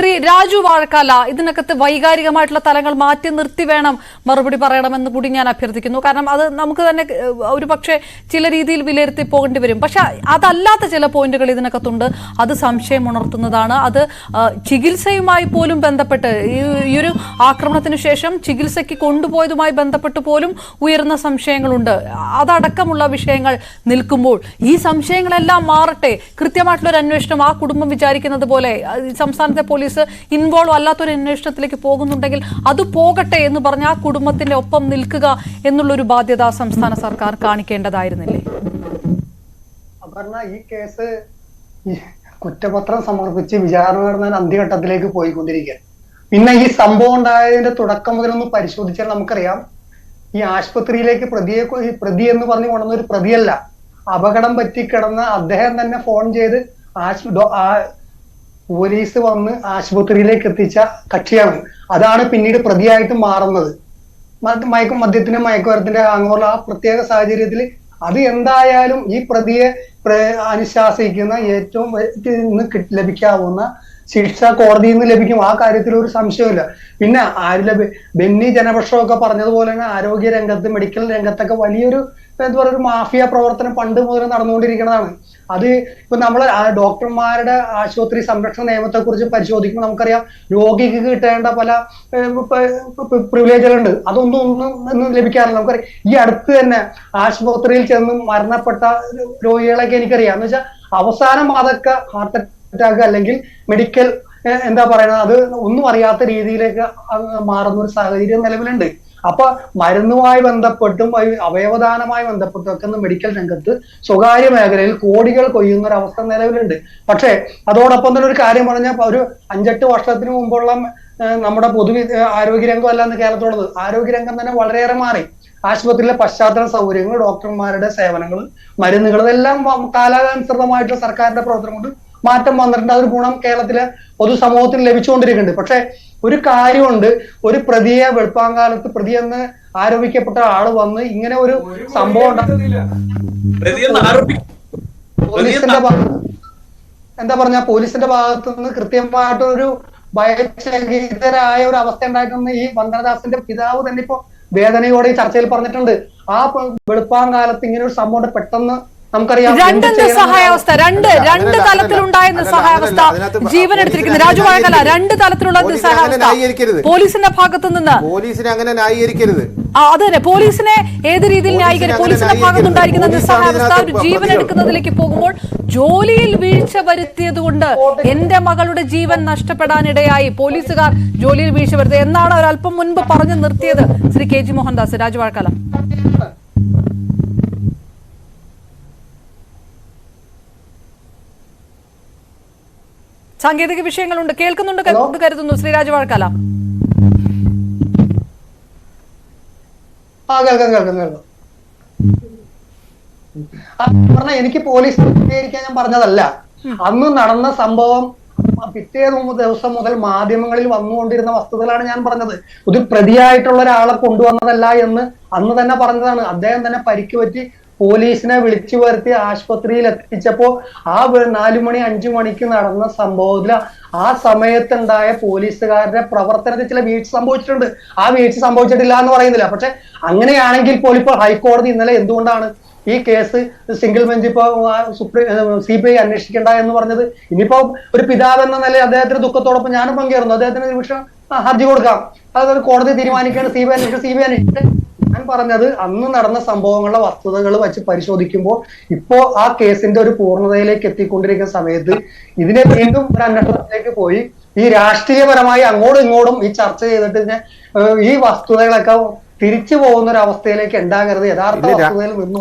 ശ്രീ രാജു വാഴക്കാല. ഇതിനകത്ത് വൈകാരികമായിട്ടുള്ള തലങ്ങൾ മാറ്റി നിർത്തി വേണം മറുപടി പറയണമെന്ന് കൂടി ഞാൻ അഭ്യർത്ഥിക്കുന്നു. കാരണം അത് നമുക്ക് തന്നെ ഒരു പക്ഷേ ചില രീതിയിൽ വിലയിരുത്തി പോകേണ്ടി വരും. പക്ഷെ അതല്ലാത്ത ചില പോയിന്റുകൾ ഇതിനകത്തുണ്ട്. അത് സംശയം ഉണർത്തുന്നതാണ്. അത് ചികിത്സയുമായി പോലും ബന്ധപ്പെട്ട് ഈ ഒരു ആക്രമണത്തിന് ശേഷം ചികിത്സയ്ക്ക് കൊണ്ടുപോയതുമായി ബന്ധപ്പെട്ട് പോലും ഉയർന്ന സംശയങ്ങളുണ്ട്. അതടക്കമുള്ള വിഷയങ്ങൾ നിൽക്കുമ്പോൾ ഈ സംശയങ്ങളെല്ലാം മാറട്ടെ. കൃത്യമായിട്ടുള്ള ഒരു അന്വേഷണം ആ കുടുംബം വിചാരിക്കുന്നത് പോലെ സംസ്ഥാനത്തെ പോലീസ് ഇൻവോൾവ് അല്ലാത്തൊരു അന്വേഷണത്തിലേക്ക് പോകുന്നുണ്ടെങ്കിൽ അത് പോകട്ടെ എന്ന് പറഞ്ഞ് ആ കുടുംബത്തിന്റെ ഒപ്പം നിൽക്കുക എന്നുള്ളൊരു ബാധ്യത സംസ്ഥാന സർക്കാർ കാണിക്കേണ്ടതായിരുന്നില്ലേ? ഈ കേസ് കുറ്റപത്രം സമർപ്പിച്ച് വിചാരണ നടന്നാൽ അന്ത്യഘട്ടത്തിലേക്ക് പോയിക്കൊണ്ടിരിക്കുക പിന്നെ ഈ സംഭവം ഉണ്ടായതിന്റെ തുടക്കം മുതലൊന്ന് പരിശോധിച്ചാൽ നമുക്കറിയാം. ഈ ആശുപത്രിയിലേക്ക് പ്രതിയെ പ്രതി എന്ന് പറഞ്ഞു കൊണ്ടുവന്ന ഒരു പ്രതിയല്ല. അപകടം പറ്റി കിടന്ന അദ്ദേഹം തന്നെ ഫോൺ ചെയ്ത് ആശു പോലീസ് വന്ന് ആശുപത്രിയിലേക്ക് എത്തിച്ച കക്ഷിയാണ്. അതാണ് പിന്നീട് പ്രതിയായിട്ട് മാറുന്നത്. മയക്കും മദ്യത്തിന്റെ മയക്കുമരത്തിന്റെ ഹാങ്ങോറിൽ ആ പ്രത്യേക സാഹചര്യത്തിൽ അത് എന്തായാലും ഈ പ്രതിയെ പ്ര- അനുശാസിക്കുന്ന ഏറ്റവും ലഭിക്കാവുന്ന ശിക്ഷ കോടതിയിൽ നിന്ന് ലഭിക്കും. ആ കാര്യത്തിൽ ഒരു സംശയമില്ല പിന്നെ ആരിലെ ബെന്നി ജനപക്ഷമൊക്കെ പറഞ്ഞതുപോലെ തന്നെ ആരോഗ്യ രംഗത്ത് മെഡിക്കൽ രംഗത്തൊക്കെ വലിയൊരു എന്താ പറയുക ഒരു മാഫിയ പ്രവർത്തനം പണ്ട് മുതൽ നടന്നുകൊണ്ടിരിക്കുന്നതാണ്. അത് ഇപ്പൊ നമ്മൾ ഡോക്ടർമാരുടെ ആശുപത്രി സംരക്ഷണ നിയമത്തെ കുറിച്ച് പരിശോധിക്കുമ്പോൾ നമുക്കറിയാം രോഗിക്ക് കിട്ടേണ്ട പല പ്രിവിലേജുകളുണ്ട് അതൊന്നും ഒന്നും ലഭിക്കാറില്ല. നമുക്കറിയാം ഈ അടുത്ത് തന്നെ ആശുപത്രിയിൽ ചെന്ന് മരണപ്പെട്ട രോഗികളൊക്കെ എനിക്കറിയാം. എന്ന് വെച്ചാൽ അവസാനം അതൊക്കെ ഹാർട്ട് അറ്റാക്ക് അല്ലെങ്കിൽ മെഡിക്കൽ എന്താ പറയുന്നത് അത് ഒന്നും അറിയാത്ത രീതിയിലേക്ക് മാറുന്ന ഒരു സാഹചര്യം നിലവിലുണ്ട്. അപ്പൊ മരുന്നുമായി ബന്ധപ്പെട്ടും അവയവദാനമായി ബന്ധപ്പെട്ടും ഒക്കെ മെഡിക്കൽ രംഗത്ത് സ്വകാര്യ മേഖലയിൽ കോടികൾ കൊയ്യുന്ന ഒരു അവസ്ഥ നിലവിലുണ്ട്. പക്ഷേ അതോടൊപ്പം തന്നെ ഒരു കാര്യം പറഞ്ഞാൽ ഒരു അഞ്ചെട്ട് വർഷത്തിന് മുമ്പുള്ള നമ്മുടെ പൊതു ആരോഗ്യരംഗം അല്ല ഇന്ന് കേരളത്തിലുള്ളത്. ആരോഗ്യരംഗം തന്നെ വളരെയേറെ മാറി. ആശുപത്രിയിലെ പശ്ചാത്തല സൗകര്യങ്ങൾ ഡോക്ടർമാരുടെ സേവനങ്ങൾ മരുന്നുകൾ ഇതെല്ലാം കാലാനുസൃതമായിട്ടുള്ള സർക്കാരിന്റെ പ്രവർത്തനം കൊണ്ട് മാറ്റം വന്നിട്ടുണ്ട്. അതൊരു ഗുണം കേരളത്തിലെ പൊതുസമൂഹത്തിന് ലഭിച്ചുകൊണ്ടിരിക്കുന്നുണ്ട്. പക്ഷെ ഒരു കാര്യമുണ്ട്. ഒരു പ്രതിയെ വെളുപ്പാങ്കാലത്ത് പ്രതി എന്ന് ആരോപിക്കപ്പെട്ട ആൾ വന്ന് ഇങ്ങനെ ഒരു സംഭവം പോലീസിന്റെ ഭാഗ- എന്താ പറഞ്ഞ പോലീസിന്റെ ഭാഗത്തു നിന്ന് കൃത്യമായിട്ടൊരു ഭയചകിതരായ ഒരു അവസ്ഥ ഉണ്ടായിട്ടുണ്ട്. ഈ വന്ദനദാസിന്റെ പിതാവ് തന്നെ ഇപ്പോ വേദനയോടെ ഈ ചർച്ചയിൽ പറഞ്ഞിട്ടുണ്ട്. ആ വെളുപ്പാങ്കാലത്ത് ഇങ്ങനെ ഒരു സംഭവം പെട്ടെന്ന് രണ്ട് നിസ്സഹായാവസ്ഥ രണ്ട് രണ്ട് തലത്തിലുണ്ടായ നിസ്സഹായാവസ്ഥ ജീവൻ എടുത്തിരിക്കുന്നത് രാജു വാഴകല രണ്ട് തലത്തിലുള്ള നിസ്സഹായാവസ്ഥ പോലീസിന്റെ ഭാഗത്തു നിന്ന് പോലീസിനെ അങ്ങനെ ന്യായീകരിക്കരുത്. ആ, അത് തന്നെ. പോലീസിനെ ഏത് രീതിയിൽ ന്യായീകരിക്കും പോലീസിന്റെ. ഭാഗത്തുണ്ടായിരിക്കുന്ന നിസ്സഹായാവസ്ഥ ഒരു ജീവൻ. എടുക്കുന്നതിലേക്ക് പോകുമ്പോൾ ജോലിയിൽ വീഴ്ച വരുത്തിയത് കൊണ്ട് എന്റെ മകളുടെ ജീവൻ നഷ്ടപ്പെടാനിടയായി പോലീസുകാർ ജോലിയിൽ വീഴ്ച വരുത്തി എന്നാണ് അവർ അല്പം മുൻപ് പറഞ്ഞു നിർത്തിയത് ശ്രീ കെ ജി മോഹൻദാസ്. രാജുവാഴക്കാലം സാങ്കേതിക വിഷയങ്ങളുണ്ട്. കേൾക്കുന്നുണ്ട് കരുതുന്നു. ശ്രീരാജ് വാഴക്കാല ആ കേൾക്കാം കേൾക്കാം കേൾക്കാം. ആ, പറഞ്ഞ എനിക്ക് പോലീസ് പ്രതികരിക്കാൻ ഞാൻ പറഞ്ഞതല്ല. അന്ന് നടന്ന സംഭവം പിറ്റേ മൂന്ന് ദിവസം മുതൽ മാധ്യമങ്ങളിൽ വന്നുകൊണ്ടിരുന്ന വസ്തുതകളാണ് ഞാൻ പറഞ്ഞത്. ഒരു പ്രതിയായിട്ടുള്ള ഒരാളെ കൊണ്ടുവന്നതല്ല എന്ന് അന്ന് തന്നെ പറഞ്ഞതാണ്. അദ്ദേഹം തന്നെ പരിക്ക് പറ്റി പോലീസിനെ വിളിച്ചു വരുത്തി ആശുപത്രിയിൽ എത്തിച്ചപ്പോ ആ നാലു മണി അഞ്ചു മണിക്ക് നടന്ന സംഭവത്തിൽ ആ സമയത്തുണ്ടായ പോലീസുകാരുടെ പ്രവർത്തനത്തിൽ ചില വീഴ്ച സംഭവിച്ചിട്ടുണ്ട്. ആ വീഴ്ച സംഭവിച്ചിട്ടില്ല എന്ന് പറയുന്നില്ല. പക്ഷെ അങ്ങനെയാണെങ്കിൽ പോലും ഇപ്പോൾ ഹൈക്കോടതി ഇന്നലെ എന്തുകൊണ്ടാണ് ഈ case single bench supreme C B I അന്വേഷിക്കേണ്ട എന്ന് പറഞ്ഞത്? ഇനിയിപ്പോ ഒരു പിതാവ് എന്ന നിലയിൽ അദ്ദേഹത്തിന്റെ ദുഃഖത്തോടൊപ്പം ഞാനും പങ്കുചേർന്നു അദ്ദേഹത്തിന് വിഷയം ഹർജി കൊടുക്കാം. അതൊരു കോടതി തീരുമാനിക്കുകയാണ് സി ബി ഐ അന്വേഷിക്കും സി ബി ഐ അന്വേഷിക്കട്ടെ ഞാൻ പറഞ്ഞത് അന്ന് നടന്ന സംഭവങ്ങളുടെ വസ്തുതകൾ വെച്ച് പരിശോധിക്കുമ്പോൾ ഇപ്പോ ആ കേസിന്റെ ഒരു പൂർണതയിലേക്ക് എത്തിക്കൊണ്ടിരിക്കുന്ന സമയത്ത് ഇതിനെ വീണ്ടും ഒരു അന്വേഷണത്തിലേക്ക് പോയി. ഈ രാഷ്ട്രീയപരമായി അങ്ങോട്ടും ഇങ്ങോട്ടും ഈ ചർച്ച ചെയ്തിട്ട് ഈ വസ്തുതകളൊക്കെ തിരിച്ചു പോകുന്ന ഒരു അവസ്ഥയിലേക്ക് ഉണ്ടാകരുത് യഥാർത്ഥ വസ്തുതയിൽ നിന്നു